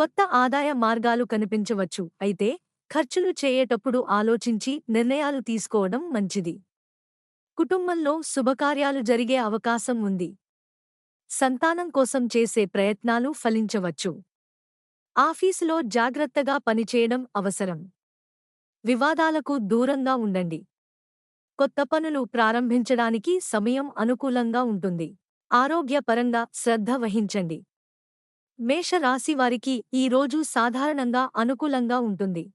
కొత్త ఆదాయ మార్గాలు కనిపించవచ్చు. అయితే ఖర్చులు చేయటప్పుడు ఆలోచించి నిర్ణయాలు తీసుకోవడం మంచిది. కుటుంబంలో శుభకార్యాలు జరిగే అవకాశం ఉంది. సంతానం కోసం చేసే ప్రయత్నాలు ఫలించవచ్చు. ఆఫీసులో జాగ్రత్తగా పనిచేయడం అవసరం. వివాదాలకు దూరంగా ఉండండి. కొత్త పనులు ప్రారంభించడానికి సమయం అనుకూలంగా ఉంటుంది. ఆరోగ్యపరంగా శ్రద్ధ వహించండి. మేషరాశివారికి ఈ రోజు సాధారణంగా అనుకూలంగా ఉంటుంది.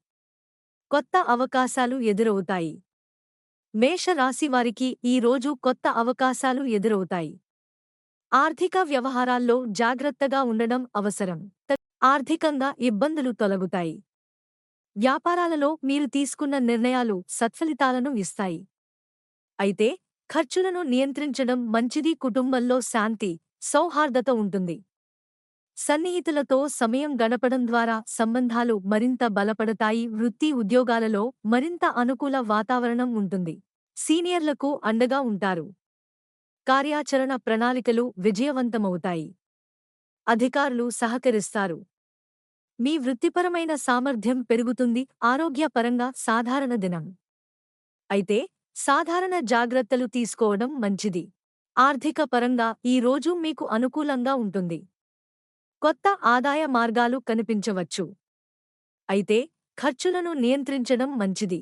కొత్త అవకాశాలు ఎదురవుతాయి. మేషరాశివారికి ఈ రోజు కొత్త అవకాశాలు ఎదురవుతాయి. ఆర్థిక వ్యవహారాల్లో జాగ్రత్తగా ఉండడం అవసరం. ఆర్థికంగా ఇబ్బందులు తొలగుతాయి. వ్యాపారాలలో మీరు తీసుకున్న నిర్ణయాలు సత్ఫలితాలను ఇస్తాయి. అయితే ఖర్చులను నియంత్రించడం మంచిది కుటుంబంలో శాంతి సౌహార్దత ఉంటుంది. సన్నిహితులతో సమయం గడపడం ద్వారా సంబంధాలు మరింత బలపడతాయి. వృత్తి ఉద్యోగాలలో మరింత అనుకూల వాతావరణం ఉంటుంది. సీనియర్లకు అండగా ఉంటారు. కార్యాచరణ ప్రణాళికలు విజయవంతమవుతాయి. అధికారులు సహకరిస్తారు. మీ వృత్తిపరమైన సామర్థ్యం పెరుగుతుంది. ఆరోగ్యపరంగా సాధారణ దినం. అయితే సాధారణ జాగ్రత్తలు తీసుకోవడం మంచిది. ఆర్థిక పరంగా ఈ రోజు మీకు అనుకూలంగా ఉంటుంది. కొత్త ఆదాయ మార్గాలు కనిపించవచ్చు. అయితే ఖర్చులను నియంత్రించడం మంచిది.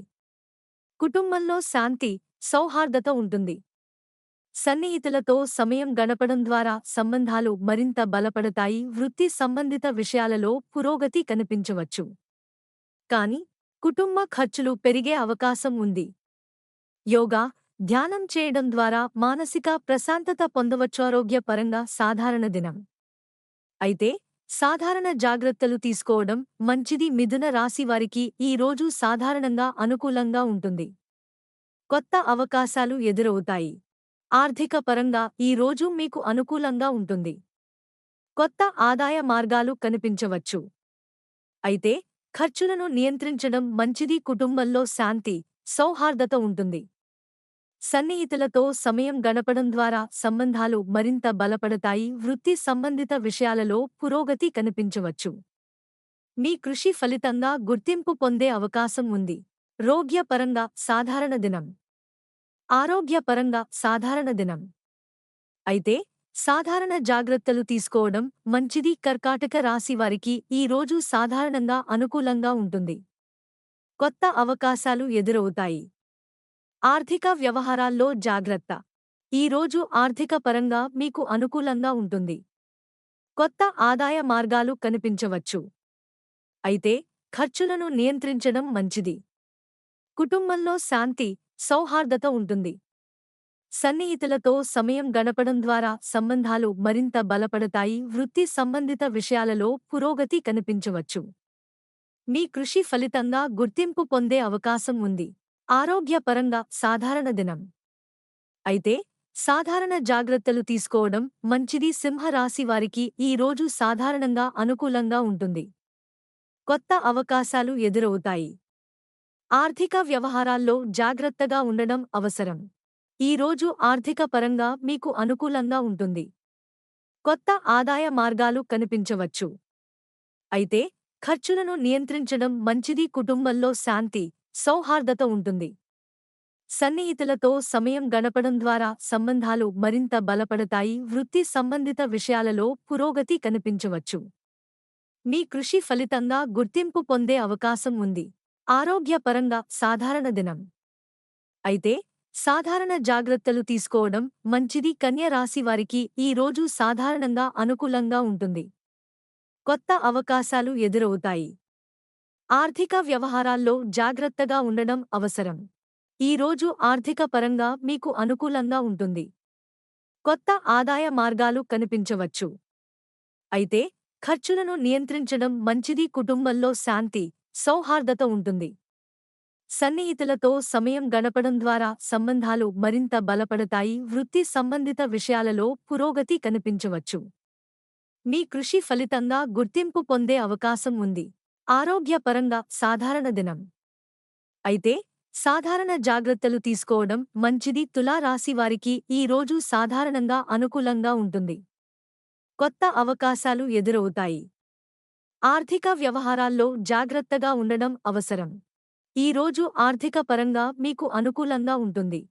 కుటుంబంలో శాంతి సౌహార్దత ఉంటుంది. సన్నిహితులతో సమయం గడపడం ద్వారా సంబంధాలు మరింత బలపడతాయి వృత్తి సంబంధిత విషయాలలో పురోగతి కనిపించవచ్చు. కాని కుటుంబ ఖర్చులు పెరిగే అవకాశం ఉంది. యోగా ధ్యానం చేయడం ద్వారా మానసిక ప్రశాంతత పొందవచ్చు ఆరోగ్యపరంగా సాధారణ దినం. అయితే సాధారణ జాగ్రత్తలు తీసుకోవడం మంచిది మిథున రాశివారికి ఈ రోజు సాధారణంగా అనుకూలంగా ఉంటుంది. కొత్త అవకాశాలు ఎదురవుతాయి. ఆర్థిక పరంగా ఈ రోజు మీకు అనుకూలంగా ఉంటుంది. కొత్త ఆదాయ మార్గాలు కనిపించవచ్చు. అయితే ఖర్చులను నియంత్రించడం మంచిది కుటుంబంలో శాంతి సౌహార్దత ఉంటుంది. సన్నిహితులతో సమయం గడపడం ద్వారా సంబంధాలు మరింత బలపడతాయి. వృత్తి సంబంధిత విషయాలలో పురోగతి కనిపించవచ్చు. మీ కృషి ఫలితంగా గుర్తింపు పొందే అవకాశం ఉంది. రోగ్యపరంగా సాధారణ దినం. ఆరోగ్యపరంగా సాధారణ దినం. అయితే సాధారణ జాగ్రత్తలు తీసుకోవడం మంచిది. కర్కాటక రాశి వారికి ఈ రోజు సాధారణంగా అనుకూలంగా ఉంటుంది. కొత్త అవకాశాలు ఎదురవుతాయి. ఆర్థిక వ్యవహారాల్లో జాగ్రత్త. ఈ రోజు ఆర్థిక పరంగా మీకు అనుకూలంగా ఉంటుంది. కొత్త ఆదాయ మార్గాలు కనిపించవచ్చు. అయితే ఖర్చులను నియంత్రించడం మంచిది. కుటుంబంలో శాంతి సౌహార్దత ఉంటుంది. సన్నిహితులతో సమయం గడపడం ద్వారా సంబంధాలు మరింత బలపడతాయి. వృత్తి సంబంధిత విషయాలలో పురోగతి కనిపించవచ్చు. మీ కృషి ఫలితంగా గుర్తింపు పొందే అవకాశం ఉంది. ఆరోగ్యపరంగా సాధారణ దినం. అయితే సాధారణ జాగ్రత్తలు తీసుకోవడం మంచిది సింహరాశి వారికి ఈ రోజు సాధారణంగా అనుకూలంగా ఉంటుంది. కొత్త అవకాశాలు ఎదురవుతాయి. ఆర్థిక వ్యవహారాల్లో జాగ్రత్తగా ఉండడం అవసరం. ఈ రోజు ఆర్థిక పరంగా మీకు అనుకూలంగా ఉంటుంది. కొత్త ఆదాయ మార్గాలు కనిపించవచ్చు. అయితే ఖర్చులను నియంత్రించడం మంచిది కుటుంబంలో శాంతి సౌహార్దత ఉంటుంది. సన్నిహితులతో సమయం గడపడం ద్వారా సంబంధాలు మరింత బలపడతాయి. వృత్తి సంబంధిత విషయాలలో పురోగతి కనిపించవచ్చు. మీ కృషి ఫలితంగా గుర్తింపు పొందే అవకాశం ఉంది. ఆరోగ్యపరంగా సాధారణ దినం. అయితే సాధారణ జాగ్రత్తలు తీసుకోవడం మంచిది. కన్య రాశి వారికి ఈ రోజు సాధారణంగా అనుకూలంగా ఉంటుంది. కొత్త అవకాశాలు ఎదురవుతాయి. ఆర్థిక వ్యవహారాల్లో జాగ్రత్తగా ఉండడం అవసరం. ఈ రోజు ఆర్థిక పరంగా మీకు అనుకూలంగా ఉంటుంది. కొత్త ఆదాయ మార్గాలు కనిపించవచ్చు. అయితే ఖర్చులను నియంత్రించడం మంచిది కుటుంబంలో శాంతి సౌహార్దత ఉంటుంది. సన్నిహితులతో సమయం గడపడం ద్వారా సంబంధాలు మరింత బలపడతాయి వృత్తి సంబంధిత విషయాలలో పురోగతి కనిపించవచ్చు. మీ కృషి ఫలితంగా గుర్తింపు పొందే అవకాశం ఉంది. ఆరోగ్యపరంగా సాధారణ దినం. అయితే సాధారణ జాగ్రత్తలు తీసుకోవడం మంచిది తులారాశి వారికి ఈ రోజు సాధారణంగా అనుకూలంగా ఉంటుంది. కొత్త అవకాశాలు ఎదురవుతాయి. ఆర్థిక వ్యవహారాల్లో జాగ్రత్తగా ఉండడం అవసరం. ఈ రోజు ఆర్థిక పరంగా మీకు అనుకూలంగా ఉంటుంది.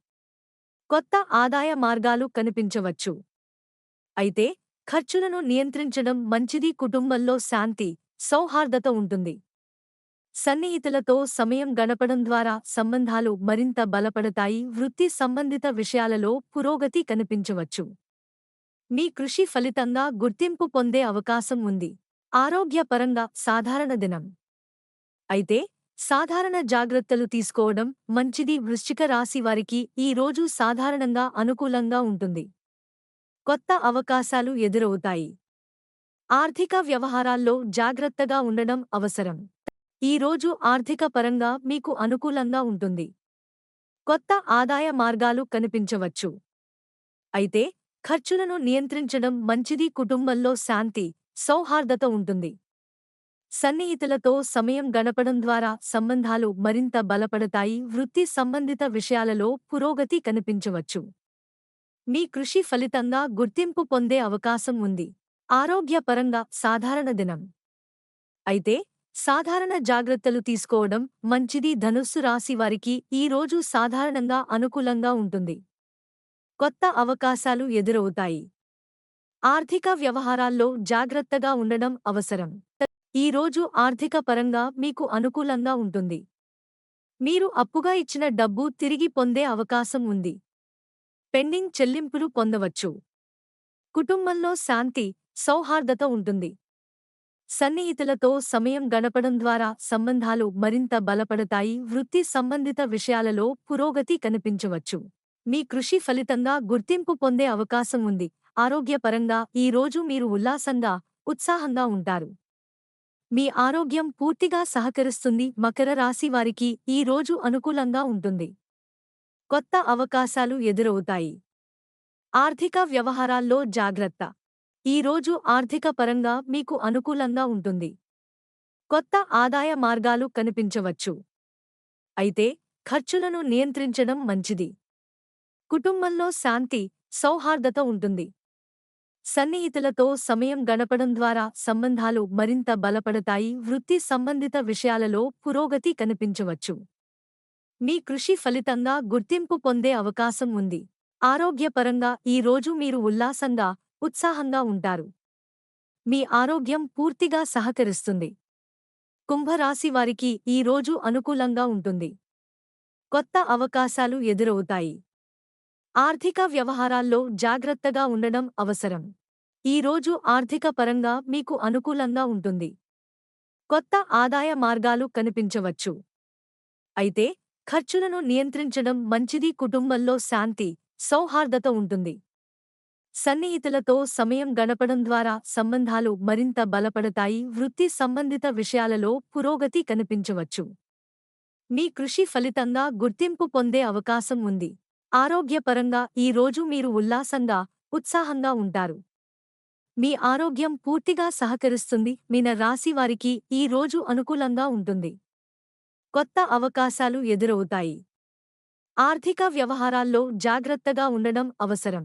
కొత్త ఆదాయ మార్గాలు కనిపించవచ్చు. అయితే ఖర్చులను నియంత్రించడం మంచిది కుటుంబంలో శాంతి సౌహార్దత ఉంటుంది. సన్నిహితులతో సమయం గడపడం ద్వారా సంబంధాలు మరింత బలపడతాయి. వృత్తి సంబంధిత విషయాలలో పురోగతి కనిపించవచ్చు. మీ కృషి ఫలితంగా గుర్తింపు పొందే అవకాశం ఉంది. ఆరోగ్యపరంగా సాధారణ దినం. అయితే సాధారణ జాగ్రత్తలు తీసుకోవడం మంచిది. వృశ్చిక రాశి వారికి ఈ రోజు సాధారణంగా అనుకూలంగా ఉంటుంది. కొత్త అవకాశాలు ఎదురవుతాయి. ఆర్థిక వ్యవహారాల్లో జాగ్రత్తగా ఉండడం అవసరం. ఈ రోజు ఆర్థిక పరంగా మీకు అనుకూలంగా ఉంటుంది. కొత్త ఆదాయ మార్గాలు కనిపించవచ్చు. అయితే ఖర్చులను నియంత్రించడం మంచిది కుటుంబంలో శాంతి సౌహార్దత ఉంటుంది. సన్నిహితులతో సమయం గడపడం ద్వారా సంబంధాలు మరింత బలపడతాయి వృత్తి సంబంధిత విషయాలలో పురోగతి కనిపించవచ్చు. మీ కృషి ఫలితంగా గుర్తింపు పొందే అవకాశం ఉంది. ఆరోగ్యపరంగా సాధారణ దినం. అయితే సాధారణ జాగ్రత్తలు తీసుకోవడం మంచిది ధనుస్సు రాశి వారికి ఈ రోజు సాధారణంగా అనుకూలంగా ఉంటుంది. కొత్త అవకాశాలు ఎదురవుతాయి. ఆర్థిక వ్యవహారాల్లో జాగ్రత్తగా ఉండడం అవసరం. ఈ రోజు ఆర్థిక పరంగా మీకు అనుకూలంగా ఉంటుంది. మీరు అప్పుగా ఇచ్చిన డబ్బు తిరిగి పొందే అవకాశం ఉంది. పెండింగ్ చెల్లింపులు పొందవచ్చు. కుటుంబంలో శాంతి సౌహార్దత ఉంటుంది. సన్నిహితులతో సమయం గడపడం ద్వారా సంబంధాలు మరింత బలపడతాయి. వృత్తి సంబంధిత విషయాలలో పురోగతి కనిపించవచ్చు. మీ కృషి ఫలితంగా గుర్తింపు పొందే అవకాశం ఉంది. ఆరోగ్యపరంగా ఈ రోజు మీరు ఉల్లాసంగా ఉత్సాహంగా ఉంటారు. మీ ఆరోగ్యం పూర్తిగా సహకరిస్తుంది. మకర రాశి వారికి ఈ రోజు అనుకూలంగా ఉంటుంది. కొత్త అవకాశాలు ఎదురవుతాయి. ఆర్థిక వ్యవహారాల్లో జాగ్రత్త. ఈ రోజు ఆర్థిక పరంగా మీకు అనుకూలంగా ఉంటుంది. కొత్త ఆదాయ మార్గాలు కనిపించవచ్చు. అయితే ఖర్చులను నియంత్రించడం మంచిది. కుటుంబంలో శాంతి సౌహార్దత ఉంటుంది. సన్నిహితులతో సమయం గడపడం ద్వారా సంబంధాలు మరింత బలపడతాయి. వృత్తి సంబంధిత విషయాలలో పురోగతి కనిపించవచ్చు. మీ కృషి ఫలితంగా గుర్తింపు పొందే అవకాశం ఉంది. ఆరోగ్యపరంగా ఈ రోజు మీరు ఉల్లాసంగా ఉత్సాహంగా ఉంటారు. మీ ఆరోగ్యం పూర్తిగా సహకరిస్తుంది. కుంభరాశి వారికి ఈ రోజు అనుకూలంగా ఉంటుంది. కొత్త అవకాశాలు ఎదురవుతాయి. ఆర్థిక వ్యవహారాల్లో జాగ్రత్తగా ఉండడం అవసరం. ఈ రోజు ఆర్థిక పరంగా మీకు అనుకూలంగా ఉంటుంది. కొత్త ఆదాయ మార్గాలు కనిపించవచ్చు. అయితే ఖర్చులను నియంత్రించడం మంచిది కుటుంబంలో శాంతి సౌహార్దత ఉంటుంది. సన్నిహితులతో సమయం గడపడం ద్వారా సంబంధాలు మరింత బలపడతాయి. వృత్తి సంబంధిత విషయాలలో పురోగతి కనిపించవచ్చు. మీ కృషి ఫలితంగా గుర్తింపు పొందే అవకాశం ఉంది. ఆరోగ్యపరంగా ఈ రోజు మీరు ఉల్లాసంగా ఉత్సాహంగా ఉంటారు. మీ ఆరోగ్యం పూర్తిగా సహకరిస్తుంది. మీన రాశి వారికి ఈ రోజు అనుకూలంగా ఉంటుంది. కొత్త అవకాశాలు ఎదురవుతాయి. ఆర్థిక వ్యవహారాల్లో జాగ్రత్తగా ఉండడం అవసరం.